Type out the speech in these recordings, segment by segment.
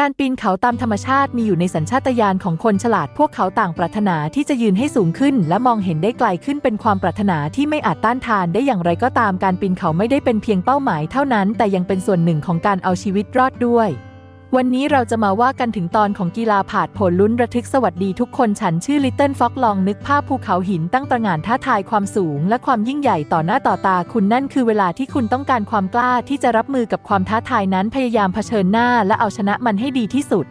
การปีนเขาตามธรรมชาติมีอยู่ในสัญชาตญาณของคนฉลาดพวกเขาต่างปรารถนาที่จะยืนให้สูงขึ้น และมองเห็นได้ไกลขึ้นเป็นความปรารถนาที่ไม่อาจต้านทานได้อย่างไรก็ตามการปีนเขาไม่ได้เป็นเพียงเป้าหมายเท่านั้น แต่ยังเป็นส่วนหนึ่งของการเอาชีวิตรอดด้วย วันนี้เราจะมาว่ากันถึงตอนของกีฬาผาดโผลลุ้นระทึกสวัสดีทุกคนฉันชื่อลิตเติ้ลฟ็อกลองนึกภาพภูเขาหินตั้งตระหง่านท้าทายความสูง และความยิ่งใหญ่ต่อหน้าต่อตาคุณนั่นคือเวลาที่คุณต้องการความกล้าที่จะรับมือกับความท้าทายนั้นพยายามเผชิญหน้าและเอาชนะมันให้ดีที่สุด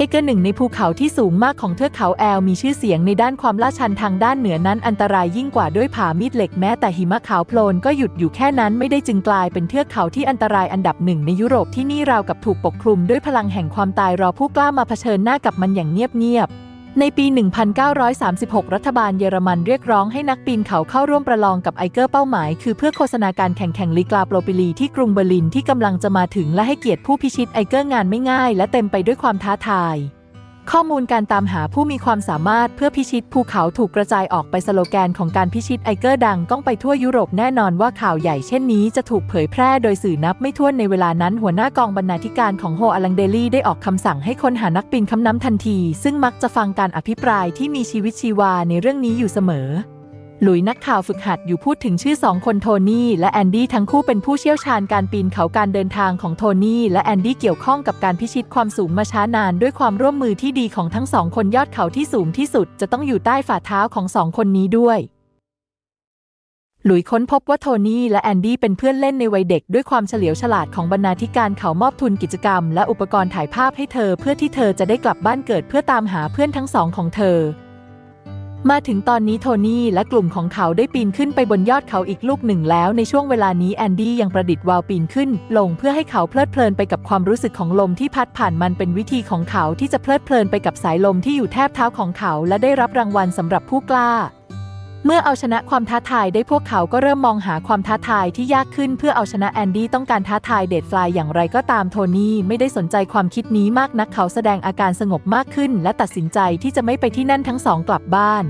เอกหนึ่งในภูเขาที่สูงมากของเทือกเขาแอลมีชื่อเสียงในด้านความลาดชันทางด้านเหนือนั้นอันตรายยิ่งกว่าด้วยผามีดเหล็กแม้แต่หิมะขาวโพลนก็หยุดอยู่แค่นั้นไม่ได้จึงกลายเป็นเทือกเขาที่อันตรายอันดับหนึ่งในยุโรปที่นี่ราวกับถูกปกคลุมด้วยพลังแห่งความตายรอผู้กล้ามาเผชิญหน้ากับมันอย่างเงียบๆ ในปี 1936 รัฐบาลเยอรมันเรียกร้องให้นักปีนเขาเข้าร่วมประลองกับไอเกอร์เป้าหมาย คือเพื่อโฆษณาการแข่งแข่งลีกลาโปรปิลีที่กรุงเบอร์ลินที่กำลังจะมาถึงและให้เกียรติผู้พิชิตไอเกอร์งานไม่ง่าย และเต็มไปด้วยความท้าทาย ข้อมูลการตามหาผู้มีความสามารถเพื่อพิชิตภูเขาถูกกระจายออกไปสโลแกนของการพิชิตไอเกอร์ดังก้องไปทั่วยุโรปแน่นอนว่าข่าวใหญ่เช่นนี้จะถูกเผยแพร่โดยสื่อนับไม่ถ้วนในเวลานั้นหัวหน้ากองบรรณาธิการของโฮอลังเดลี่ได้ออกคำสั่งให้ค้นหานักปีนคำน้ำทันที ซึ่งมักจะฟังการอภิปรายที่มีชีวิตชีวาในเรื่องนี้อยู่เสมอ หลุยนักข่าวฝึกหัดอยู่พูดถึงชื่อสองคนโทนี่และแอนดี้ทั้งคู่เป็นผู้เชี่ยวชาญการปีนเขาการเดินทางของโทนี่และแอนดี้เกี่ยวข้องกับการพิชิตความสูงมาช้านานด้วยความร่วมมือที่ดีของทั้งสองคนยอดเขาที่สูงที่สุด จะต้องอยู่ใต้ฝ่าเท้าของสองคนนี้ด้วย หลุยค้นพบว่าโทนี่และแอนดี้เป็นเพื่อนเล่นในวัยเด็กด้วยความเฉลียวฉลาดของบรรณาธิการเขามอบทุนกิจกรรม และอุปกรณ์ถ่ายภาพให้เธอ เพื่อที่เธอจะได้กลับบ้านเกิดเพื่อตามหาเพื่อนทั้งสองของเธอ มาถึงตอนนี้โทนี่และกลุ่มของเขาได้ปีนขึ้นไปบนยอดเขาอีกลูกหนึ่งแล้ว ในช่วงเวลานี้แอนดี้ยังประดิษฐ์วาล์วปีนขึ้น ลงเพื่อให้เขาเพลิดเพลินไปกับความรู้สึกของลมที่พัดผ่านมันเป็นวิธีของเขาที่จะเพลิดเพลินไปกับสายลมที่อยู่แทบเท้าของเขา และได้รับรางวัลสำหรับผู้กล้า เมื่อเอาชนะความท้าทายได้พวกเขาก็เริ่มมองหาความท้าทายที่ยากขึ้นเพื่อเอาชนะแอนดี้ต้องการท้าทายเดดฟลายอย่างไรก็ตามโทนี่ไม่ได้สนใจความคิดนี้มากนักเขาแสดงอาการสงบมากขึ้น และตัดสินใจที่จะไม่ไปที่นั่นทั้งสองกลับบ้าน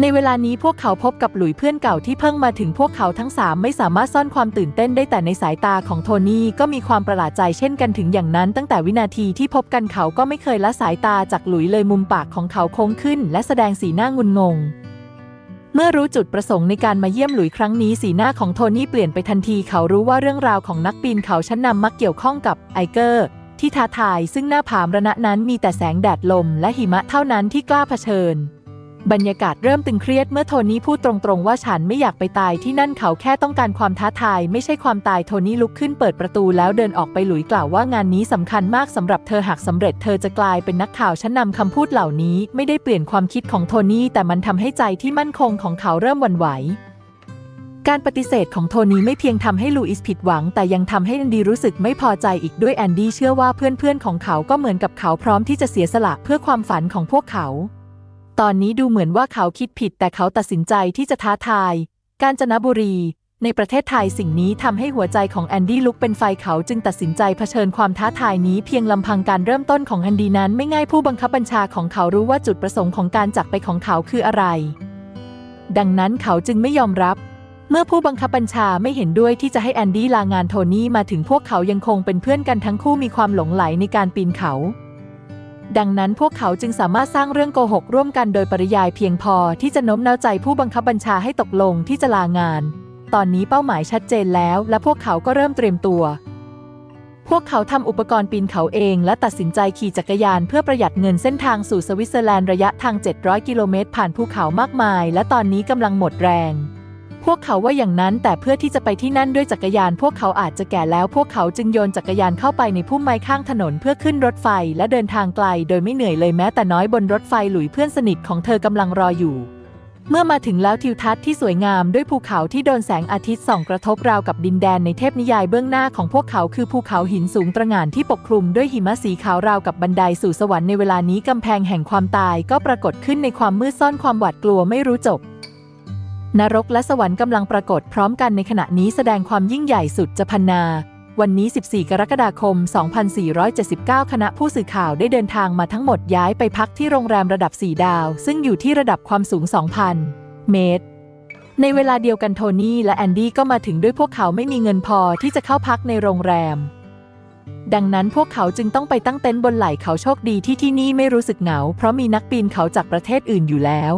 ในเวลานี้พวกเขาพบกับหลุยเพื่อนเก่าที่เพิ่งมาถึงพวกเขาทั้งสามไม่สามารถซ่อนความตื่นเต้นได้แต่ในสายตาของโทนี่ก็มีความประหลาดใจเช่นกันถึงอย่างนั้น ตั้งแต่วินาทีที่พบกันเขาก็ไม่เคยละสายตาจากหลุยเลยมุมปากของเขาโค้งขึ้น และแสดงสีหน้างุนงง เมื่อรู้จุดประสงค์ในการมาเยี่ยมหลุยครั้งนี้สีหน้าของโทนี่เปลี่ยนไปทันทีเขารู้ว่าเรื่องราวของนักปีนเขาชั้นนำมักเกี่ยวข้องกับไอเกอร์ที่ท้าทายซึ่งหน้าผามระณะนั้นมีแต่แสงแดดลมและหิมะเท่านั้นที่กล้าเผชิญ บรรยากาศเริ่มตึงเครียดเมื่อโทนี่พูดตรงๆว่าฉันไม่อยากไปตายที่นั่นเขาแค่ต้องการความท้าทาย ไม่ใช่ความตายโทนี่ลุกขึ้นเปิดประตูแล้วเดินออกไปหลุยกล่าวว่างานนี้สำคัญมากสำหรับเธอหากสำเร็จเธอจะกลายเป็นนักข่าวชั้นนำคำพูดเหล่านี้ ไม่ได้เปลี่ยนความคิดของโทนี่แต่มันทำให้ใจที่มั่นคงของเขาเริ่มวั่นไหวการปฏิเสธของโทนี่ไม่เพียงทำให้ลูอิสผิดหวัง แต่ยังทำให้แอนดี้รู้สึกไม่พอใจอีกด้วยแอนดี้เชื่อว่าเพื่อนๆของเขาก็เหมือนกับเขาพร้อมที่จะเสียสละเพื่อความฝันของพวกเขา ตอนนี้ดูเหมือนว่าเขาคิดผิดแต่เขาตัดสินใจที่จะท้าทาย กาญจนบุรี ในประเทศไทยสิ่งนี้ทำให้หัวใจของแอนดี้ลุกเป็นไฟเขาจึงตัดสินใจเผชิญความท้าทายนี้เพียงลำพังการเริ่มต้นของแอนดี้นั้นไม่ง่ายผู้บังคับบัญชาของเขารู้ว่าจุดประสงค์ของการจากไปของเขาคืออะไร ดังนั้นเขาจึงไม่ยอมรับเมื่อผู้บังคับบัญชาไม่เห็นด้วยที่จะให้แอนดี้ลางานโทนี่มาถึงพวกเขายังคงเป็นเพื่อนกันทั้งคู่มีความหลงไหลในการปีนเขา ดังนั้นพวกเขาจึงสามารถสร้างเรื่องโกหกร่วมกันโดยปริยายเพียงพอที่จะโน้มน้าวใจผู้บังคับบัญชาให้ตกลงที่จะลางาน ตอนนี้เป้าหมายชัดเจนแล้ว และพวกเขาก็เริ่มเตรียมตัว พวกเขาทำอุปกรณ์ปีนเขาเอง และตัดสินใจขี่จักรยานเพื่อประหยัดเงินเส้นทางสู่สวิตเซอร์แลนด์ระยะทาง 700 กิโลเมตรผ่านภูเขามากมาย และตอนนี้กำลังหมดแรง พวกเขาว่าอย่างนั้นแต่เพื่อที่จะไปที่นั่นด้วยจักรยาน พวกเขาอาจจะแก่แล้ว พวกเขาจึงโยนจักรยานเข้าไปในพุ่มไม้ข้างถนนเพื่อขึ้นรถไฟและเดินทางไกล โดยไม่เหนื่อยเลยแม้แต่น้อยบนรถไฟหลุยเพื่อนสนิทของเธอกำลังรออยู่ เมื่อมาถึงแล้วทิวทัศน์ที่สวยงามด้วยภูเขาที่โดนแสงอาทิตย์ส่องกระทบราวกับดินแดนในเทพนิยายเบื้องหน้าของพวกเขาคือภูเขาหินสูงตระหง่านที่ปกคลุมด้วยหิมะสีขาวราวกับบันไดสู่สวรรค์ในเวลานี้กำแพงแห่งความตายก็ปรากฏขึ้นในความมืดซ่อนความหวาดกลัวไม่รู้จบ นรกและสวรรค์กำลังปรากฏพร้อมกันในขณะนี้แสดงความยิ่งใหญ่สุดจะพันนา วันนี้ 14 กรกฎาคม 2479 คณะผู้สื่อข่าวได้เดินทางมาทั้งหมดย้ายไปพักที่โรงแรมระดับ 4 ดาว ซึ่งอยู่ที่ระดับความสูง 2,000 เมตร ในเวลาเดียวกันโทนี่และแอนดี้ก็มาถึงด้วยพวกเขาไม่มีเงินพอที่จะเข้าพักในโรงแรม ดังนั้นพวกเขาจึงต้องไปตั้งเต็นท์บนไหล่เขาโชคดีที่ที่นี่ไม่รู้สึกเหงา เพราะมีนักปีนเขาจากประเทศอื่นอยู่แล้ว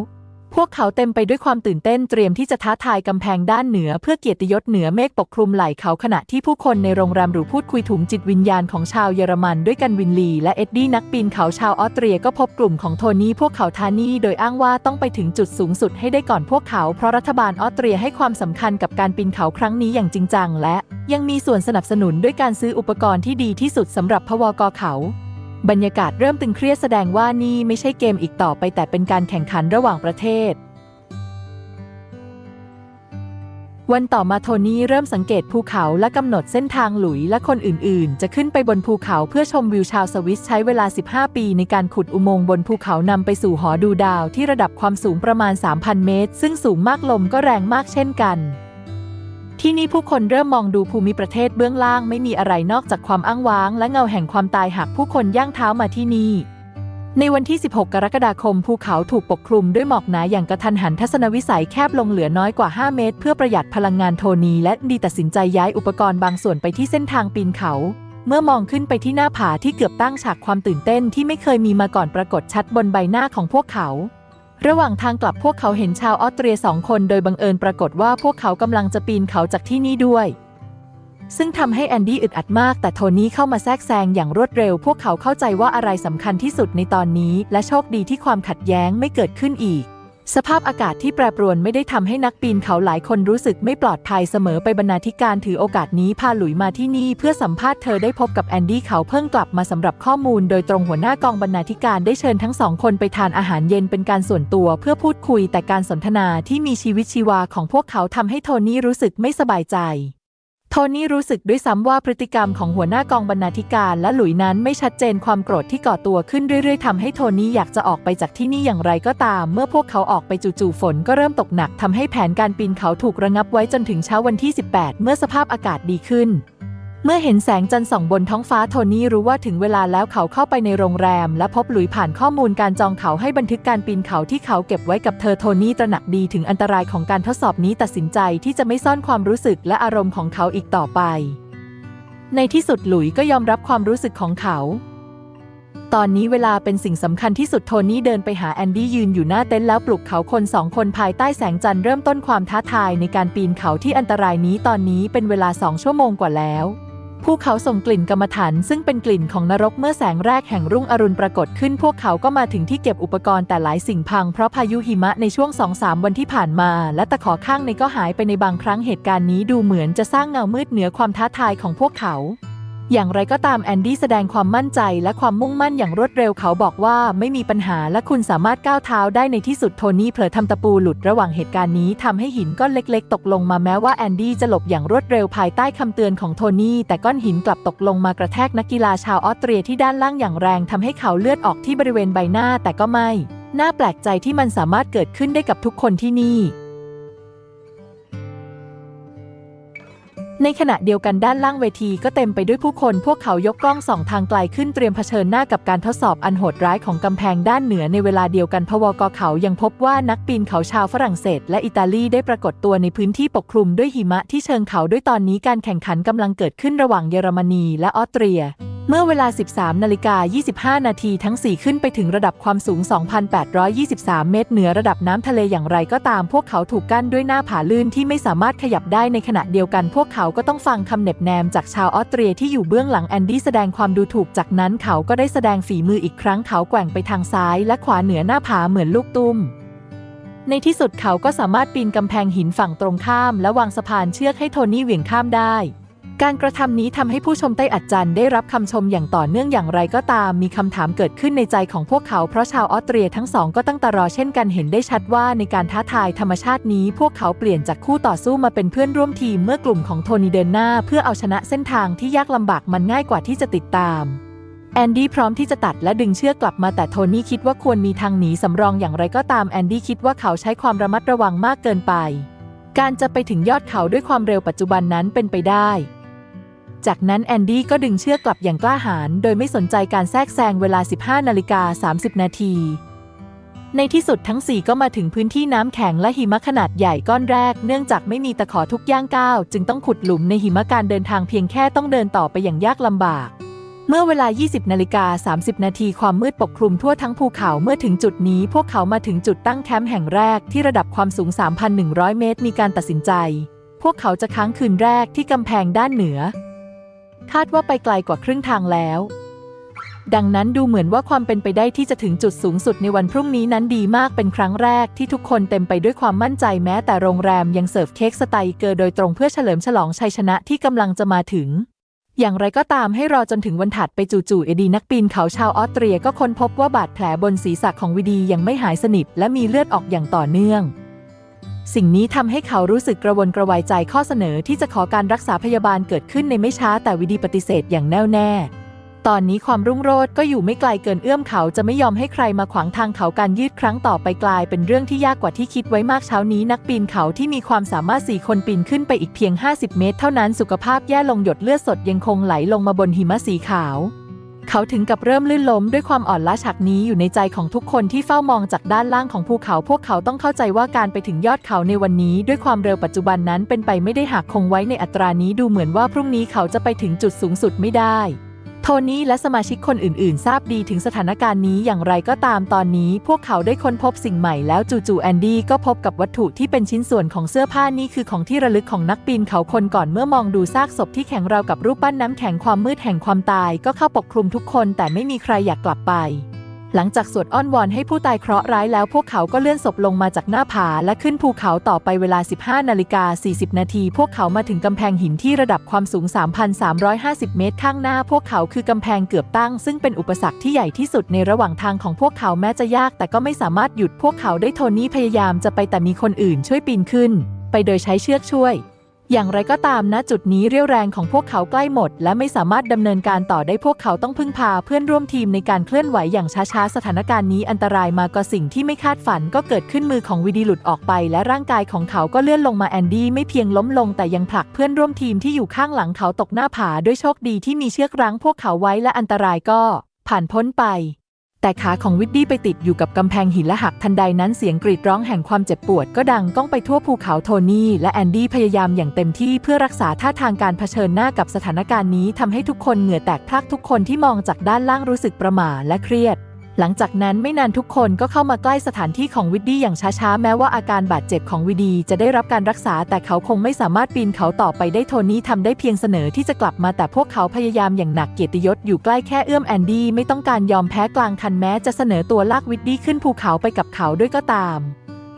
พวกเขาเต็มไปด้วยความตื่นเต้นเตรียมที่จะท้าทายกำแพงด้านเหนือ เพื่อเกียรติยศเหนือเมฆปกคลุมไหล่เขาขณะที่ผู้คนในโรงแรมหรูพูดคุยถุงจิตวิญญาณของชาวเยอรมันด้วยกันวินลีและเอ็ดดี้นักปีนเขาชาวออสเตรียก็พบกลุ่มของโทนี่พวกเขาทานี่โดยอ้างว่าต้องไปถึงจุดสูงสุดให้ได้ก่อนพวกเขาเพราะรัฐบาลออสเตรียให้ความสำคัญกับการปีนเขาครั้งนี้อย่างจริงจังและยังมีส่วนสนับสนุนด้วยการซื้ออุปกรณ์ที่ดีที่สุดสำหรับพวกเขา บรรยากาศเริ่มตึงเครียดแสดงว่านี่ไม่ใช่เกมอีกต่อไปแต่เป็นการแข่งขันระหว่างประเทศ วันต่อมาโทนี่เริ่มสังเกตภูเขาและกำหนดเส้นทางหลุยและคนอื่นๆ จะขึ้นไปบนภูเขาเพื่อชมวิวชาวสวิสใช้เวลา 15 ปีในการขุดอุโมงค์บนภูเขานำไปสู่หอดูดาวที่ระดับความสูงประมาณ 3,000 เมตร ซึ่งสูงมากลมก็แรงมากเช่นกัน ที่นี่ผู้คนเริ่มมองดูภูมิประเทศเบื้องล่างไม่มีอะไรนอกจากความอ้างว้าง และเงาแห่งความตายหากผู้คนย่างเท้ามาที่นี่ ในวันที่ 16 กรกฎาคม ภูเขาถูกปกคลุมด้วยหมอกหนาอย่างกระทันหันทัศนวิสัยแคบลงเหลือน้อยกว่า 5 เมตร เพื่อประหยัดพลังงานโทนี และดีตัดสินใจย้ายอุปกรณ์บางส่วนไปที่เส้นทางปีนเขา เมื่อมองขึ้นไปที่หน้าผาที่เกือบตั้งฉากความตื่นเต้นที่ไม่เคยมีมาก่อนปรากฏชัดบนใบหน้าของพวกเขา ระหว่างทางกลับพวกเขาเห็นชาวออสเตรียสองคนโดยบังเอิญปรากฏว่าพวกเขากำลังจะปีนเขาจากที่นี่ด้วย ซึ่งทำให้แอนดี้อึดอัดมาก แต่โทนี่เข้ามาแทรกแซงอย่างรวดเร็ว พวกเขาเข้าใจว่าอะไรสำคัญที่สุดในตอนนี้ และโชคดีที่ความขัดแย้งไม่เกิดขึ้นอีก สภาพอากาศที่แปรปรวนไม่ได้ทำให้นักปีนเขาหลายคนรู้สึกไม่ปลอดภัยเสมอไปบรรณาธิการถือโอกาสนี้พาหลุยมาที่นี่เพื่อสัมภาษณ์เธอได้พบกับแอนดี้เขาเพิ่งกลับมาสำหรับข้อมูลโดยตรงหัวหน้ากองบรรณาธิการได้เชิญทั้งสองคนไปทานอาหารเย็นเป็นการส่วนตัวเพื่อพูดคุยแต่การสนทนาที่มีชีวิตชีวาของพวกเขาทำให้โทนี่รู้สึกไม่สบายใจ โทนี่รู้สึกด้วยซ้ำว่าพฤติกรรมของหัวหน้ากองบรรณาธิการและหลุยนั้นไม่ชัดเจนความโกรธที่ก่อตัวขึ้นเรื่อยๆทำให้โทนี่อยากจะออกไปจากที่นี่อย่างไรก็ตาม เมื่อพวกเขาออกไปจู่ๆฝนก็เริ่มตกหนักทำให้แผนการปีนเขาถูกระงับไว้จนถึงเช้าวันที่ 18 เมื่อสภาพอากาศดีขึ้น เมื่อเห็นแสงจันทร์ส่องบนท้องฟ้าโทนี่รู้ว่าถึงเวลาแล้วเขาเข้าไปในโรงแรม และพบหลุยผ่านข้อมูลการจองเขาให้บันทึกการปีนเขาที่เขาเก็บไว้กับเธอโทนี่ตระหนักดีถึงอันตรายของการทดสอบนี้ตัดสินใจที่จะไม่ซ่อนความรู้สึกและอารมณ์ของเขาอีกต่อไป ในที่สุดหลุยก็ยอมรับความรู้สึกของเขา ตอนนี้เวลาเป็นสิ่งสำคัญที่สุดโทนี่เดินไปหาแอนดี้ยืนอยู่หน้าเต็นท์แล้วปลุกเขาคนสองคนภายใต้แสงจันทร์เริ่มต้นความท้าทายในการปีนเขาที่อันตรายนี้ตอนนี้เป็นเวลาสองชั่วโมงกว่าแล้ว ภูเขาส่งกลิ่นกรรมฐานซึ่งเป็นกลิ่นของนรกเมื่อแสงแรกแห่งรุ่งอรุณปรากฏขึ้น พวกเขาก็มาถึงที่เก็บอุปกรณ์แต่หลายสิ่งพังเพราะพายุหิมะในช่วงสองสามวันที่ผ่านมา และตะขอข้างในก็หายไปในบางครั้งเหตุการณ์นี้ดูเหมือนจะสร้างเงามืดเหนือความท้าทายของพวกเขา อย่างไรก็ตามแอนดี้แสดงความมั่นใจและความมุ่งมั่นอย่างรวดเร็วเขาบอกว่าไม่มีปัญหาและคุณสามารถก้าวเท้าได้ในที่สุดโทนี่เผลอทำตะปูหลุดระหว่างเหตุการณ์นี้ทำให้หินก้อนเล็ก ๆ ตกลงมาแม้ว่าแอนดี้จะหลบอย่างรวดเร็วภายใต้คำเตือนของโทนี่แต่ก้อนหินกลับตกลงมากระแทกนักกีฬาชาวออสเตรียที่ด้านล่างอย่างแรงทำให้เขาเลือดออกที่บริเวณใบหน้าแต่ก็ไม่ น่าแปลกใจที่มันสามารถเกิดขึ้นได้กับทุกคนที่นี่ ในขณะเดียวกันด้านล่างเวทีก็เต็มไปด้วยผู้คนพวกเขายกกล้องส่องทางไกลขึ้นเตรียมเผชิญหน้ากับการทดสอบอันโหดร้ายของกำแพงด้านเหนือในเวลาเดียวกันพวกเขายังพบว่านักปีนเขาชาวฝรั่งเศส และอิตาลีได้ปรากฏตัวในพื้นที่ปกคลุมด้วยหิมะที่เชิงเขาด้วยตอนนี้การแข่งขันกำลังเกิดขึ้นระหว่างเยอรมนีและออสเตรีย เมื่อเวลา 13นาฬิกา25 นาทีทั้ง 4 ขึ้นไปถึงระดับความสูง 2,823 เมตร เหนือระดับน้ำทะเลอย่างไรก็ตาม พวกเขาถูกกั้นด้วยหน้าผาลื่นที่ไม่สามารถขยับได้ในขณะเดียวกัน พวกเขาก็ต้องฟังคำเน็บแนมจากชาวออสเตรียที่อยู่เบื้องหลังแอนดี้แสดงความดูถูกจากนั้นเขาก็ได้แสดงฝีมืออีกครั้งเขาแกว่งไปทางซ้ายและขวาเหนือหน้าผาเหมือนลูกตุ้มในที่สุดเขาก็สามารถปีนกำแพงหินฝั่งตรงข้าม และวางสะพานเชือกให้โทนี่เหวี่ยงข้ามได้ การกระทำนี้ทำให้ผู้ชมใต้อัดจันได้รับคำชมอย่างต่อเนื่องอย่างไรก็ตาม มีคำถามเกิดขึ้นในใจของพวกเขาเพราะชาวออสเตรียทั้งสองก็ตั้งตารอเช่นกันเห็นได้ชัดว่าในการท้าทายธรรมชาตินี้ พวกเขาเปลี่ยนจากคู่ต่อสู้มาเป็นเพื่อนร่วมทีมเมื่อกลุ่มของโทนี่เดินหน้า เพื่อเอาชนะเส้นทางที่ยากลำบากมันง่ายกว่าที่จะติดตามแอนดี้พร้อมที่จะตัดและดึงเชือกกลับมาแต่โทนี่คิดว่าควรมีทางหนีสำรองอย่างไรก็ตามแอนดี้คิดว่าเขาใช้ความระมัดระวังมากเกินไป การจะไปถึงยอดเขาด้วยความเร็วปัจจุบันนั้นเป็นไปได้ จากนั้นแอนดี้ก็ดึงเชือกกลับอย่างกล้าหาญโดยไม่สนใจการแทรกแซงเวลา 15นาฬิกา30 นาที ในที่สุดทั้ง 4 ก็มาถึงพื้นที่น้ำแข็งและหิมะขนาดใหญ่ก้อนแรก เนื่องจากไม่มีตะขอทุกย่างก้าว จึงต้องขุดหลุมในหิมะการเดินทางเพียงแค่ต้องเดินต่อไปอย่างยากลำบาก เมื่อเวลา 20นาฬิกา30 นาทีความมืดปกคลุมทั่วทั้งภูเขาเมื่อถึงจุดนี้ พวกเขามาถึงจุดตั้งแคมป์แห่งแรกที่ระดับความสูง 3,100 เมตร มีการตัดสินใจ พวกเขาจะค้างคืนแรกที่กำแพงด้านเหนือ คาดว่าไปไกลกว่าครึ่งทางแล้ว ดังนั้นดูเหมือนว่าความเป็นไปได้ที่จะถึงจุดสูงสุดในวันพรุ่งนี้นั้นดีมากเป็นครั้งแรกที่ทุกคนเต็มไปด้วยความมั่นใจแม้แต่โรงแรมยังเสิร์ฟเค้กสไตล์เกอร์โดยตรงเพื่อเฉลิมฉลองชัยชนะที่กำลังจะมาถึงอย่างไรก็ตามให้รอจนถึงวันถัดไปจู่ๆเอดีนักปีนเขาชาวออสเตรียก็ค้นพบว่าบาดแผลบนศีรษะของวิดียังไม่หายสนิทและมีเลือดออกอย่างต่อเนื่อง สิ่งนี้ทำให้เขารู้สึกกระวนกระวายใจข้อเสนอที่จะขอการรักษาพยาบาลเกิดขึ้นในไม่ช้าแต่วิดีปฏิเสธอย่างแน่วแน่ ตอนนี้ความรุ่งโรจน์ก็อยู่ไม่ไกลเกินเอื้อมเขาจะไม่ยอมให้ใครมาขวางทางเขาการยืดครั้งต่อไปกลาย เป็นเรื่องที่ยากกว่าที่คิดไว้มากเช้านี้นักปีนเขาที่มีความสามารถสี่คนปีนขึ้นไปอีกเพียง 50 เมตร เท่านั้นสุขภาพแย่ลงหยดเลือดสดยังคงไหลลงมาบนหิมะสีขาว เขาถึงกับเริ่มลื่นล้มด้วยความอ่อนล้าฉากนี้อยู่ในใจของทุกคนที่เฝ้ามองจากด้านล่างของภูเขา พวกเขาต้องเข้าใจว่าการไปถึงยอดเขาในวันนี้ด้วยความเร็วปัจจุบันนั้นเป็นไปไม่ได้หากคงไว้ในอัตรานี้ดูเหมือนว่าพรุ่งนี้เขาจะไปถึงจุดสูงสุดไม่ได้ โทนี่และสมาชิกคนอื่นๆ ทราบดีถึงสถานการณ์นี้อย่างไรก็ตามตอนนี้ พวกเขาได้ค้นพบสิ่งใหม่แล้วจู่ๆแอนดี้ก็พบกับวัตถุที่เป็นชิ้นส่วนของเสื้อผ้านี่คือของที่ระลึกของนักปีนเขาคนก่อนเมื่อมองดูซากศพที่แข็งราวกับรูปปั้นน้ำแข็งความมืดแห่งความตายก็เข้าปกคลุมทุกคนแต่ไม่มีใครอยากกลับไป หลังจากสวดอ้อนวอนให้ผู้ตายเคราะห์ร้ายแล้วพวกเขาก็เลื่อนศพลงมาจากหน้าผาและขึ้นภูเขาต่อไปเวลา 15นาฬิกา40 นาที พวกเขามาถึงกำแพงหินที่ระดับความสูง 3,350 เมตรข้างหน้า พวกเขาคือกำแพงเกือบตั้ง ซึ่งเป็นอุปสรรคที่ใหญ่ที่สุดในระหว่างทางของพวกเขาแม้จะยาก แต่ก็ไม่สามารถหยุดพวกเขาได้โทนี่พยายามจะไปแต่มีคนอื่นช่วยปีนขึ้น ไปโดยใช้เชือกช่วย อย่างไรก็ตามณจุดนี้เรี่ยวแรงของพวกเขาใกล้หมด และไม่สามารถดำเนินการต่อได้พวกเขาต้องพึ่งพาเพื่อนร่วมทีมในการเคลื่อนไหวอย่างช้าๆ สถานการณ์นี้อันตรายมาก็สิ่งที่ไม่คาดฝันก็เกิดขึ้นมือของวิดีหลุดออกไป และร่างกายของเขาก็เลื่อนลงมาแอนดี้ไม่เพียงล้มลงแต่ยังผลักเพื่อนร่วมทีมที่อยู่ข้างหลังเขาตกหน้าผาด้วยโชคดีที่มีเชือกรั้งพวกเขาไว้และอันตรายก็ ผ่านพ้นไป แต่ขาของวิดดี้ไปติดอยู่กับกำแพงหินและหักทันใดนั้นเสียงกรีดร้องแห่งความเจ็บปวดก็ดังก้องไปทั่วภูเขาโทนี่และแอนดี้พยายามอย่างเต็มที่เพื่อรักษาท่าทางการเผชิญหน้ากับสถานการณ์นี้ทำให้ทุกคนเหงื่อแตกพลักทุกคนที่มองจากด้านล่างรู้สึกประหม่าและเครียด หลังจากนั้นไม่นานทุกคนก็เข้ามาใกล้สถานที่ของวิดดี้อย่างช้าๆ แม้ว่าอาการบาดเจ็บของวิดีจะได้รับการรักษา แต่เขาคงไม่สามารถปีนเขาต่อไปได้โทนี่ทำได้เพียงเสนอที่จะกลับมาแต่พวกเขาพยายามอย่างหนักเกียรติยศอยู่ใกล้แค่เอื้อมแอนดี้ไม่ต้องการยอมแพ้กลางคันแม้จะเสนอตัวลากวิดดี้ขึ้นภูเขาไปกับเขาด้วยก็ตาม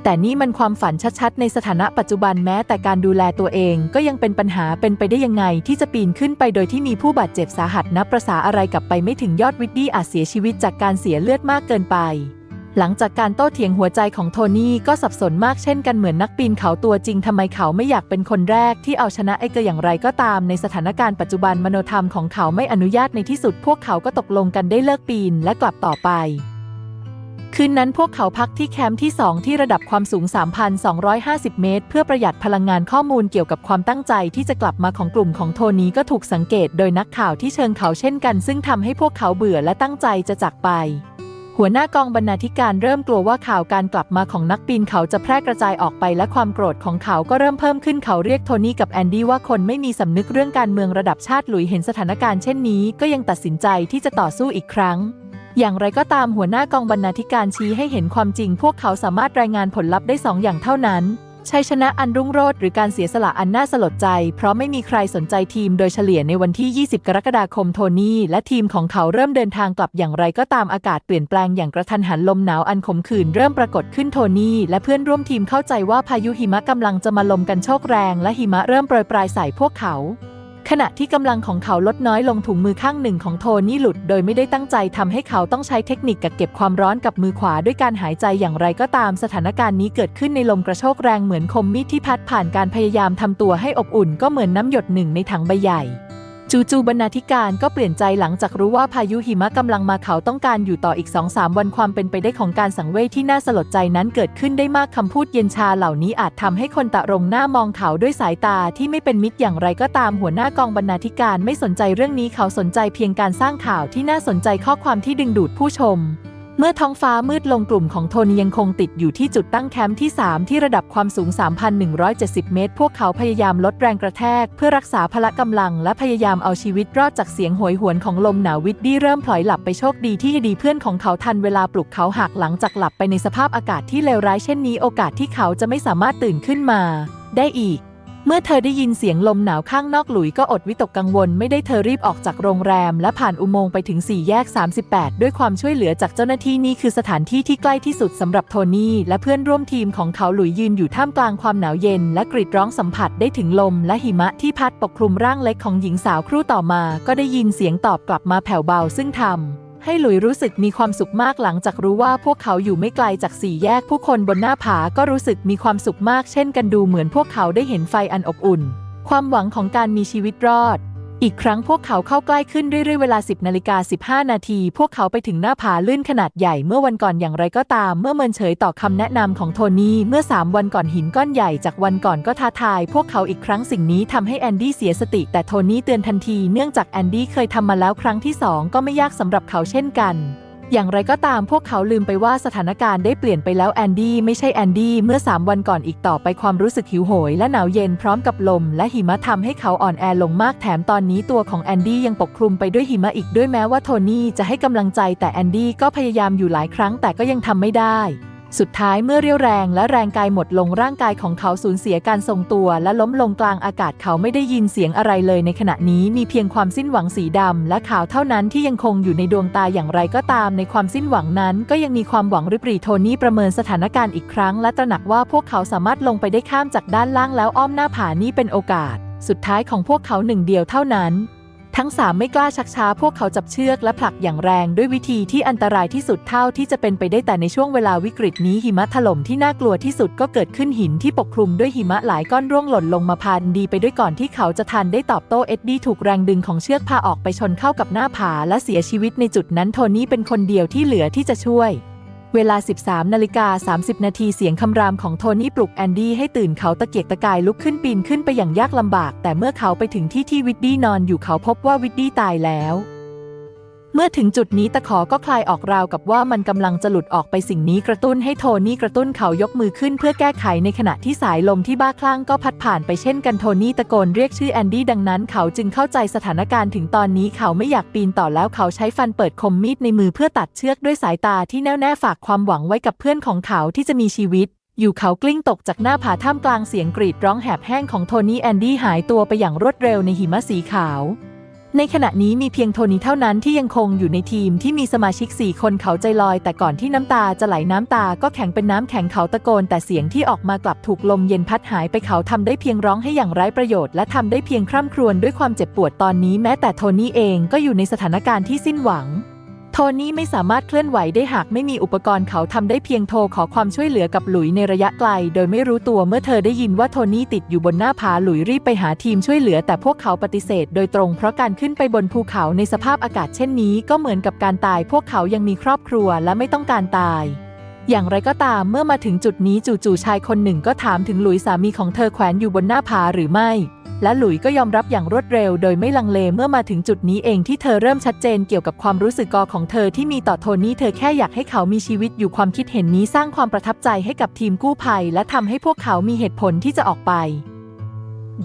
แต่นี่มันความฝันชัดๆ ในสถานะปัจจุบันแม้แต่การดูแลตัวเองก็ยังเป็นปัญหาเป็นไปได้ยังไง ที่จะปีนขึ้นไปโดยที่มีผู้บาดเจ็บสาหัสนับประษาอะไรกลับไปไม่ถึงยอดวิดดี้อาจเสียชีวิตจากการเสียเลือดมากเกินไป หลังจากการโต้เถียงหัวใจของโทนี่ก็สับสนมากเช่นกันเหมือนนักปีนเขาตัวจริงทำไมเขาไม่อยากเป็นคนแรกที่เอาชนะไอเกออย่างไรก็ตามในสถานการณ์ปัจจุบันมโนธรรมของเขาไม่อนุญาตในที่สุดพวกเขาก็ตกลงกันได้เลิกปีนและกลับต่อไป คืนนั้นพวกเขาพักที่แคมป์ที่ 2 ที่ระดับความสูง 3,250 เมตร เพื่อประหยัดพลังงานข้อมูลเกี่ยวกับความตั้งใจที่จะกลับมาของกลุ่มของโทนี้ก็ถูกสังเกตโดยนักข่าวที่เชิงเขาเช่นกัน ซึ่งทำให้พวกเขาเบื่อและตั้งใจจะจากไป หัวหน้ากองบรรณาธิการเริ่มกลัวว่าข่าวการกลับมาของนักปีนเขาจะแพร่กระจายออกไปและความโกรธของเขาก็เริ่มเพิ่มขึ้นเขาเรียกโทนี่กับแอนดี้ว่าคนไม่มีสำนึกเรื่องการเมืองระดับชาติหลุยเห็นสถานการณ์เช่นนี้ ก็ยังตัดสินใจที่จะต่อสู้อีกครั้ง อย่างไรก็ตามหัวหน้ากองบรรณาธิการชี้ให้เห็นความจริง พวกเขาสามารถรายงานผลลัพธ์ได้สองอย่างเท่านั้นชัยชนะอันรุ่งโรจน์หรือการเสียสละอันน่าสลดใจ เพราะไม่มีใครสนใจทีมโดยเฉลี่ยในวันที่ 20 กรกฎาคมโทนี่และทีมของเขาเริ่มเดินทางกลับอย่างไรก็ตามอากาศเปลี่ยนแปลงอย่างกระทันหันลมหนาวอันขมขื่นเริ่มปรากฏขึ้นโทนี่และเพื่อนร่วมทีมเข้าใจว่าพายุหิมะกำลังจะมาลมกันโชกแรง และหิมะเริ่มโปรยปลายใส่พวกเขา ขณะที่กำลังของเขาลดน้อยลงถุงมือข้างหนึ่งของโทนี่หลุด โดยไม่ได้ตั้งใจทำให้เขาต้องใช้เทคนิคกักเก็บความร้อนกับมือขวาด้วยการหายใจอย่างไรก็ตามสถานการณ์นี้เกิดขึ้นในลมกระโชกแรงเหมือนคมมีดที่พัดผ่านการพยายามทำตัวให้อบอุ่นก็เหมือนน้ำหยดหนึ่งในถังใบใหญ่ จูจูบรรณาธิการก็เปลี่ยนใจหลังจากรู้ว่าพายุหิมะกำลังมาเขาต้องการอยู่ต่ออีก 2-3 วันความเป็นไปได้ของการสังเวยที่น่าสลดใจนั้นเกิดขึ้นได้มากคำพูดเย็นชาเหล่านี้อาจทำให้คนตะรงหน้ามองเขาด้วยสายตาที่ไม่เป็นมิตรอย่างไรก็ตามหัวหน้ากองบรรณาธิการไม่สนใจเรื่องนี้เขาสนใจเพียงการสร้างข่าวที่น่าสนใจข้อความที่ดึงดูดผู้ชม เมื่อท้องฟ้ามืดลงกลุ่มของโทนียังคงติดอยู่ที่จุดตั้งแคมป์ที่ 3 ที่ระดับความสูง 3,170 เมตร พวกเขาพยายามลดแรงกระแทก เพื่อรักษาพละกำลัง และพยายามเอาชีวิตรอดจากเสียงโหยหวนของลมหนาววิดดี้เริ่มพลอยหลับไปโชคดีที่ดีเพื่อนของเขาทันเวลาปลุกเขาหักหลังจากหลับไปในสภาพอากาศที่เลวร้ายเช่นนี้โอกาสที่เขาจะไม่สามารถตื่นขึ้นมา ได้อีก เมื่อเธอได้ยินเสียงลมหนาวข้างนอกหลุยก็อดวิตกกังวลไม่ได้เธอรีบออกจากโรงแรม และผ่านอุโมงค์ไปถึง 4 แยก 38 ด้วยความช่วยเหลือจากเจ้าหน้าที่นี่คือสถานที่ที่ใกล้ที่สุดสำหรับโทนี่และเพื่อนร่วมทีมของเขาหลุยยืนอยู่ท่ามกลางความหนาวเย็น และกรีดร้องสัมผัสได้ถึงลม และหิมะที่พัดปกคลุมร่างเล็กของหญิงสาวครู่ต่อมา ก็ได้ยินเสียงตอบกลับมาแผ่วเบาซึ่งทำ ให้หลุยรู้สึกมีความสุขมากหลังจากรู้ว่าพวกเขาอยู่ไม่ไกลจากสี่แยกผู้คนบนหน้าผาก็รู้สึกมีความสุขมากเช่นกันดูเหมือนพวกเขาได้เห็นไฟอันอบอุ่น ความหวังของการมีชีวิตรอด อีกครั้งพวกเขาเข้าใกล้ขึ้นเรื่อยๆเวลา 10นาฬิกา15 นาที พวกเขาไปถึงหน้าผาลื่นขนาดใหญ่เมื่อวันก่อนอย่างไรก็ตาม เมื่อเมินเฉยต่อคำแนะนำของโทนี่เมื่อ 3 วันก่อนหินก้อนใหญ่จากวันก่อนก็ท้าทาย พวกเขาอีกครั้งสิ่งนี้ทำให้แอนดี้เสียสติ แต่โทนี่เตือนทันทีเนื่องจากแอนดี้เคยทำมาแล้วครั้งที่สองก็ไม่ยากสำหรับเขาเช่นกัน อย่างไรก็ตามพวกเขาลืมไปว่าสถานการณ์ได้เปลี่ยนไปแล้วแอนดี้ไม่ใช่แอนดี้เมื่อ 3 วันก่อนอีกต่อไปความรู้สึกหิวโหย และหนาวเย็นพร้อมกับลม และหิมะทำให้เขาอ่อนแอลงมากแถมตอนนี้ตัวของแอนดี้ยังปกคลุมไปด้วยหิมะอีกด้วยแม้ว่าโทนี่จะให้กำลังใจแต่แอนดี้ก็พยายามอยู่หลายครั้งแต่ก็ยังทำไม่ได้ สุดท้ายเมื่อเรี่ยวแรงและแรงกายหมดลงร่างกายของเขาสูญเสียการทรงตัวและล้มลงกลางอากาศเขาไม่ได้ยินเสียงอะไรเลยในขณะนี้มีเพียงความสิ้นหวังสีดำและขาวเท่านั้นที่ยังคงอยู่ในดวงตาอย่างไรก็ตาม ในความสิ้นหวังนั้น ก็ยังมีความหวังริบหรี่โทนี่ประเมินสถานการณ์อีกครั้ง และตระหนักว่าพวกเขาสามารถลงไปได้ข้ามจากด้านล่างแล้วอ้อมหน้าผานี่เป็นโอกาส สุดท้ายของพวกเขาหนึ่งเดียวเท่านั้น ทั้งสามไม่กล้าชักช้าพวกเขาจับเชือกและผลักอย่างแรงด้วยวิธีที่อันตรายที่สุดเท่าที่จะเป็นไปได้แต่ในช่วงเวลาวิกฤตนี้หิมะถล่มที่น่ากลัวที่สุดก็เกิดขึ้นหินที่ปกคลุมด้วยหิมะหลายก้อนร่วงหล่นลงมาพานดีไปด้วยก่อนที่เขาจะทันได้ตอบโต้เอ็ดดี้ถูกแรงดึงของเชือกพาออกไปชนเข้ากับหน้าผาและเสียชีวิตในจุดนั้นโทนี่เป็นคนเดียวที่เหลือที่จะช่วย เวลา 13นาฬิกา30 นาทีเสียงคำรามของโทนี่ปลุกแอนดี้ให้ตื่นเขาตะเกียกตะกายลุกขึ้นปีนขึ้นไปอย่างยากลำบาก แต่เมื่อเขาไปถึงที่ที่วิดดี้นอนอยู่เขาพบว่าวิดดี้ตายแล้ว เมื่อถึงจุดนี้ตะขอก็คลายออกราวกับว่ามันกำลังจะหลุดออกไปสิ่งนี้กระตุ้นให้โทนี่กระตุ้นเขายกมือขึ้นเพื่อแก้ไขในขณะที่สายลมที่บ้าคลั่งก็พัดผ่านไปเช่นกันโทนี่ตะโกนเรียกชื่อแอนดี้ดังนั้นเขาจึงเข้าใจสถานการณ์ถึงตอนนี้เขาไม่อยากปีนต่อแล้วเขาใช้ฟันเปิดคมมีดในมือเพื่อตัดเชือกด้วยสายตาที่แน่วแน่ฝากความหวังไว้กับเพื่อนของเขาที่จะมีชีวิตอยู่เขากลิ้งตกจากหน้าผาท่ามกลางเสียงกรีดร้องแหบแห้งของโทนี่แอนดี้หายตัวไปอย่างรวดเร็วในหิมะสีขาว ในขณะนี้มีเพียงโทนี่เท่านั้นที่ยังคงอยู่ในทีมที่มีสมาชิก 4 คนเขาใจลอย แต่ก่อนที่น้ำตาจะไหลน้ำตาก็แข็งเป็นน้ำแข็งเขาตะโกน แต่เสียงที่ออกมากลับถูกลมเย็นพัดหายไปเขาทำได้เพียงร้องให้อย่างไร้ประโยชน์และทำได้เพียงคร่ำครวญด้วยความเจ็บปวดตอนนี้แม้แต่โทนี่เองก็อยู่ในสถานการณ์ที่สิ้นหวัง โทนี่ไม่สามารถเคลื่อนไหวได้หากไม่มีอุปกรณ์เขาทำได้เพียงโทรขอความช่วยเหลือกับหลุยในระยะไกล โดยไม่รู้ตัวเมื่อเธอได้ยินว่าโทนี่ติดอยู่บนหน้าผาหลุยรีบไปหาทีมช่วยเหลือ แต่พวกเขาปฏิเสธโดยตรงเพราะการขึ้นไปบนภูเขาในสภาพอากาศเช่นนี้ ก็เหมือนกับการตาย พวกเขายังมีครอบครัวและไม่ต้องการตาย อย่างไรก็ตามเมื่อมาถึงจุดนี้จู่ๆชายคนหนึ่งก็ถามถึงหลุยสามีของเธอแขวนอยู่บนหน้าผาหรือไม่ และหลุยก็ยอมรับอย่างรวดเร็วโดยไม่ลังเลเมื่อมาถึงจุดนี้เองที่เธอเริ่มชัดเจนเกี่ยวกับความรู้สึกกอของเธอที่มีต่อโทนี่เธอแค่อยากให้เขามีชีวิตอยู่ความคิดเห็นนี้สร้างความประทับใจให้กับทีมกู้ภัย และทำให้พวกเขามีเหตุผลที่จะออกไป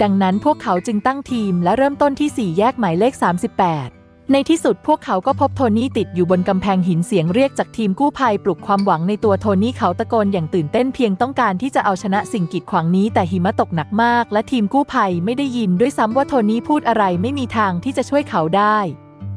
ดังนั้นพวกเขาจึงตั้งทีมและเริ่มต้นที่ 4 แยกหมายเลข 38 ในที่สุดพวกเขาก็พบโทนี่ติดอยู่บนกำแพงหินเสียงเรียกจากทีมกู้ภัยปลุกความหวังในตัวโทนี่เขาตะโกนอย่างตื่นเต้นเพียงต้องการที่จะเอาชนะสิ่งกีดขวางนี้แต่หิมะตกหนักมาก และทีมกู้ภัยไม่ได้ยินด้วยซ้ำว่าโทนี่พูดอะไรไม่มีทางที่จะช่วยเขาได้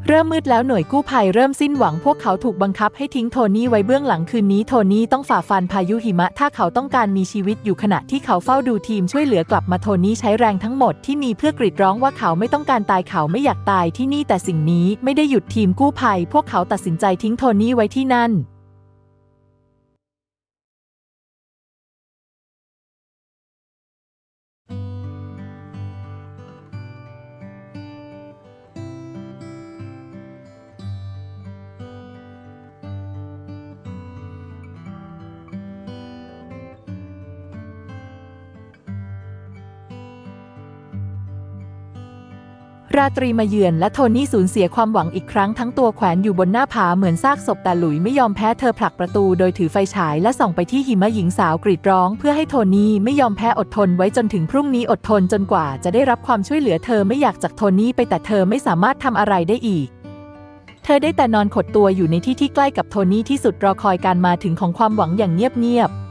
เริ่มมืดแล้วหน่วยกู้ภัยเริ่มสิ้นหวังพวกเขาถูกบังคับให้ทิ้งโทนี่ไว้เบื้องหลังคืนนี้โทนี่ต้องฝ่าฟันพายุหิมะ ถ้าเขาต้องการมีชีวิตอยู่ขณะที่เขาเฝ้าดูทีมช่วยเหลือกลับมาโทนี่ใช้แรงทั้งหมดที่มีเพื่อกรีดร้องว่าเขาไม่ต้องการตายเขาไม่อยากตายที่นี่แต่สิ่งนี้ไม่ได้หยุดทีมกู้ภัย พวกเขาตัดสินใจทิ้งโทนี่ไว้ที่นั่น ราตรีมาเยือนและโทนี่สูญเสียความหวังอีกครั้งทั้งตัวแขวนอยู่บนหน้าผาเหมือนซากศพแต่หลุยไม่ยอมแพ้เธอผลักประตูโดยถือไฟฉายและส่องไปที่หิมะหญิงสาวกรีดร้อง เพื่อให้โทนี่ไม่ยอมแพ้อดทนไว้จนถึงพรุ่งนี้อดทนจนกว่าจะได้รับความช่วยเหลือเธอไม่อยากจากโทนี่ไปแต่เธอไม่สามารถทำอะไรได้อีกเธอได้แต่นอนขดตัวอยู่ในที่ที่ใกล้กับโทนี่ที่สุดรอคอยการมาถึงของความหวังอย่างเงียบๆ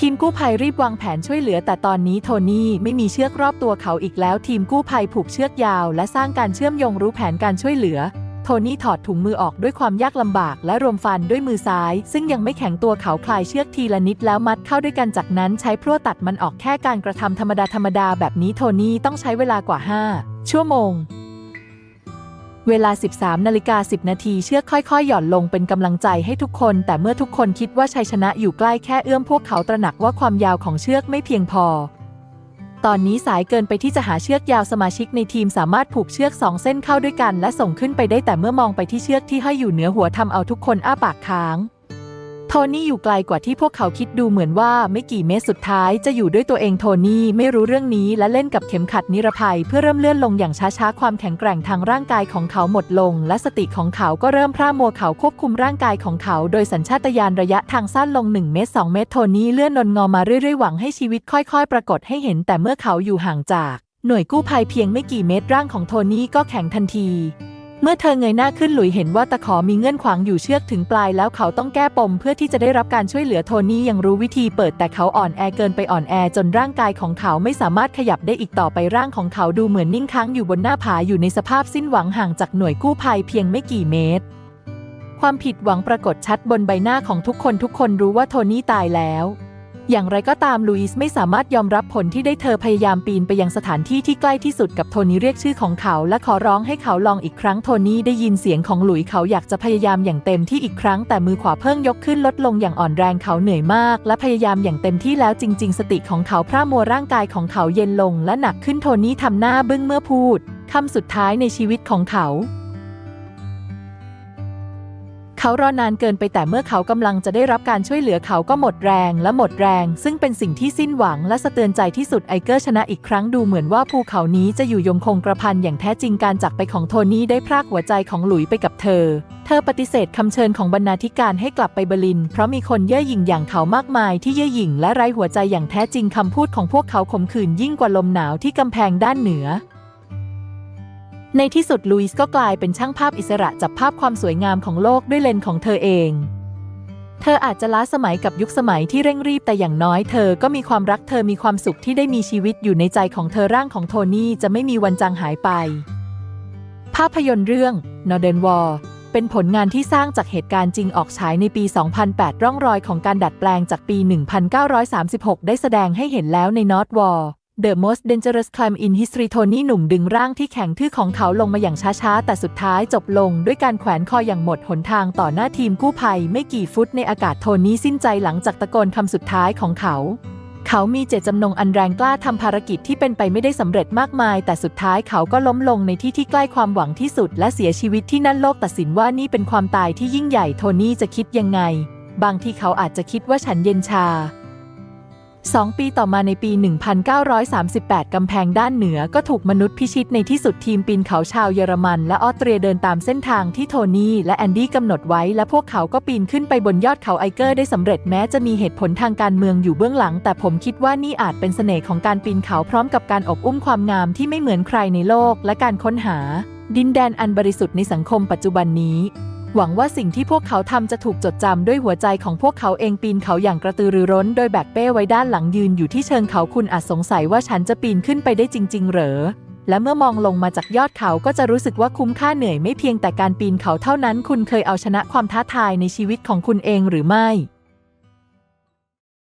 ทีมกู้ภัยรีบวางแผนช่วยเหลือแต่ตอนนี้โทนี่ไม่มีเชือกรอบตัวเขาอีกแล้ว ทีมกู้ภัยผูกเชือกยาว และสร้างการเชื่อมโยงรู้แผนการช่วยเหลือ โทนี่ถอดถุงมือออกด้วยความยากลำบาก และรวมฟันด้วยมือซ้าย ซึ่งยังไม่แข็งตัวเขาคลายเชือกทีละนิดแล้วมัดเข้าด้วยกันจากนั้นใช้พลั่วตัดมันออกแค่การกระทำธรรมดาธรรมดาแบบนี้โทนี่ต้องใช้เวลากว่า 5 ชั่วโมง เวลา 13นาฬิกา10 นาทีเชือกค่อยๆ หย่อนลงเป็นกำลังใจให้ทุกคน แต่เมื่อทุกคนคิดว่าชัยชนะอยู่ใกล้แค่เอื้อมพวกเขาตระหนักว่าความยาวของเชือกไม่เพียงพอ ตอนนี้สายเกินไปที่จะหาเชือกยาวสมาชิกในทีมสามารถผูกเชือกสองเส้นเข้าด้วยกัน และส่งขึ้นไปได้แต่เมื่อมองไปที่เชือกที่ห้อยอยู่เหนือหัวทำเอาทุกคนอ้าปากค้าง โทนี่อยู่ไกลกว่าที่พวกเขาคิดดูเหมือนว่าไม่กี่เมตรสุดท้ายจะอยู่ด้วยตัวเองโทนี่ไม่รู้เรื่องนี้และเล่นกับเข็มขัดนิรภัยเพื่อเริ่มเลื่อนลงอย่างช้าๆ ความแข็งแกร่งทางร่างกายของเขาหมดลง และสติของเขาก็เริ่มพร่ามัวเขาควบคุมร่างกายของเขา โดยสัญชาตญาณระยะทางสั้นลง 1 เมตร 2 เมตรโทนี่เลื่อนนนงอมาเรื่อยๆหวังให้ชีวิตค่อยๆ ปรากฏให้เห็นแต่เมื่อเขาอยู่ห่างจาก หน่วยกู้ภัยเพียงไม่กี่เมตรร่างของโทนี่ก็แข็งทันที เมื่อเธอเงยหน้าขึ้นหลุยเห็นว่าตะขอมีเงื่อนขวางอยู่เชือกถึงปลายแล้วเขาต้องแก้ปมเพื่อที่จะได้รับการช่วยเหลือโทนี่ยังรู้วิธีเปิดแต่เขาอ่อนแอเกินไปอ่อนแอจนร่างกายของเขาไม่สามารถขยับได้อีกต่อไปร่างของเขาดูเหมือนนิ่งค้างอยู่บนหน้าผาอยู่ในสภาพสิ้นหวังห่างจากหน่วยกู้ภัยเพียงไม่กี่เมตร ความผิดหวังปรากฏชัดบนใบหน้าของทุกคนทุกคนรู้ว่าโทนี่ตายแล้ว อย่างไรก็ตามลุยส์ไม่สามารถยอมรับผลที่ได้เธอพยายามปีนไปยังสถานที่ที่ใกล้ที่สุดกับโทนี่เรียกชื่อของเขาและขอร้องให้เขาลองอีกครั้งโทนี่ได้ยินเสียงของหลุยเขาอยากจะพยายามอย่างเต็มที่อีกครั้งแต่มือขวาเพิ่งยกขึ้นลดลงอย่างอ่อนแรงเขาเหนื่อยมาก และพยายามอย่างเต็มที่แล้วจริง ๆ สติของเขาพร่ามัวร่างกายของเขาเย็นลงและหนักขึ้นโทนี่ทำหน้าบึ้งเมื่อพูดคำสุดท้ายในชีวิตของเขา เขารอนานเกินไปแต่เมื่อเขากำลังจะได้รับการช่วยเหลือเขาก็หมดแรงและหมดแรง ซึ่งเป็นสิ่งที่สิ้นหวังและสะเตือนใจที่สุดไอเกอร์ชนะอีกครั้งดูเหมือนว่าภูเขานี้จะอยู่ยงคงกระพันอย่างแท้จริงการจากไปของโทนี่ได้พรากหัวใจของหลุยไปกับเธอ เธอปฏิเสธคำเชิญของบรรณาธิการให้กลับไปเบอร์ลิน เพราะมีคนเย่อหยิ่งอย่างเขามากมายที่เย่อหยิ่งและไร้หัวใจอย่างแท้จริงคำพูดของพวกเขาขมขื่นยิ่งกว่าลมหนาวที่กำแพงด้านเหนือ ในที่สุดลุยส์ก็กลายเป็นช่างภาพอิสระจับภาพความสวยงามของโลกด้วยเลนส์ของเธอเอง เธออาจจะล้าสมัยกับยุคสมัยที่เร่งรีบแต่อย่างน้อยเธอก็มีความรักเธอมีความสุขที่ได้มีชีวิตอยู่ในใจของเธอร่างของโทนี่จะไม่มีวันจางหายไป ภาพยนตร์เรื่อง Northern War เป็นผลงานที่สร้างจากเหตุการณ์จริงออกฉายในปี 2008 ร่องรอยของการดัดแปลงจากปี 1936 ได้แสดงให้เห็นแล้วใน North War The Most Dangerous Climb in History โทนี่หนุ่มดึงร่างที่แข็งทื่อของเขาลงมาอย่างช้าๆ แต่สุดท้ายจบลงด้วยการแขวนคออย่างหมดหนทางต่อหน้าทีมกู้ภัยไม่กี่ฟุตในอากาศโทนี่สิ้นใจหลังจากตะโกนคำสุดท้ายของเขา เขามีเจตจำนงอันแรงกล้าทำภารกิจที่เป็นไปไม่ได้สำเร็จมากมาย แต่สุดท้ายเขาก็ล้มลงในที่ที่ใกล้ความหวังที่สุด และเสียชีวิตที่นั่นโลกตัดสินว่านี่เป็นความตายที่ยิ่งใหญ่โทนี่จะคิดยังไง บางที่เขาอาจจะคิดว่าฉันเย็นชา สองปีต่อมาในปี 1938 กำแพงด้านเหนือก็ถูกมนุษย์พิชิตในที่สุดทีมปีนเขาชาวเยอรมันและออสเตรียเดินตามเส้นทางที่โทนี่และแอนดี้กำหนดไว้และพวกเขาก็ปีนขึ้นไปบนยอดเขาไอเกอร์ได้สำเร็จแม้จะมีเหตุผลทางการเมืองอยู่เบื้องหลัง แต่ผมคิดว่านี่อาจเป็นเสน่ห์ของการปีนเขาพร้อมกับการอบอุ้มความงามที่ไม่เหมือนใครในโลกและการค้นหา ดินแดนอันบริสุทธิ์ในสังคมปัจจุบันนี้ หวังว่าสิ่งที่พวกเขาทำจะถูกจดจำด้วยหัวใจของพวกเขาเองปีนเขาอย่างกระตือรือร้น โดยแบกเป้ไว้ด้านหลังยืนอยู่ที่เชิงเขาคุณอาจสงสัยว่าฉันจะปีนขึ้นไปได้จริง ๆ เหรอ และเมื่อมองลงมาจากยอดเขาก็จะรู้สึกว่าคุ้มค่าเหนื่อยไม่เพียงแต่การปีนเขาเท่านั้น คุณเคยเอาชนะความท้าทายในชีวิตของคุณเองหรือไม่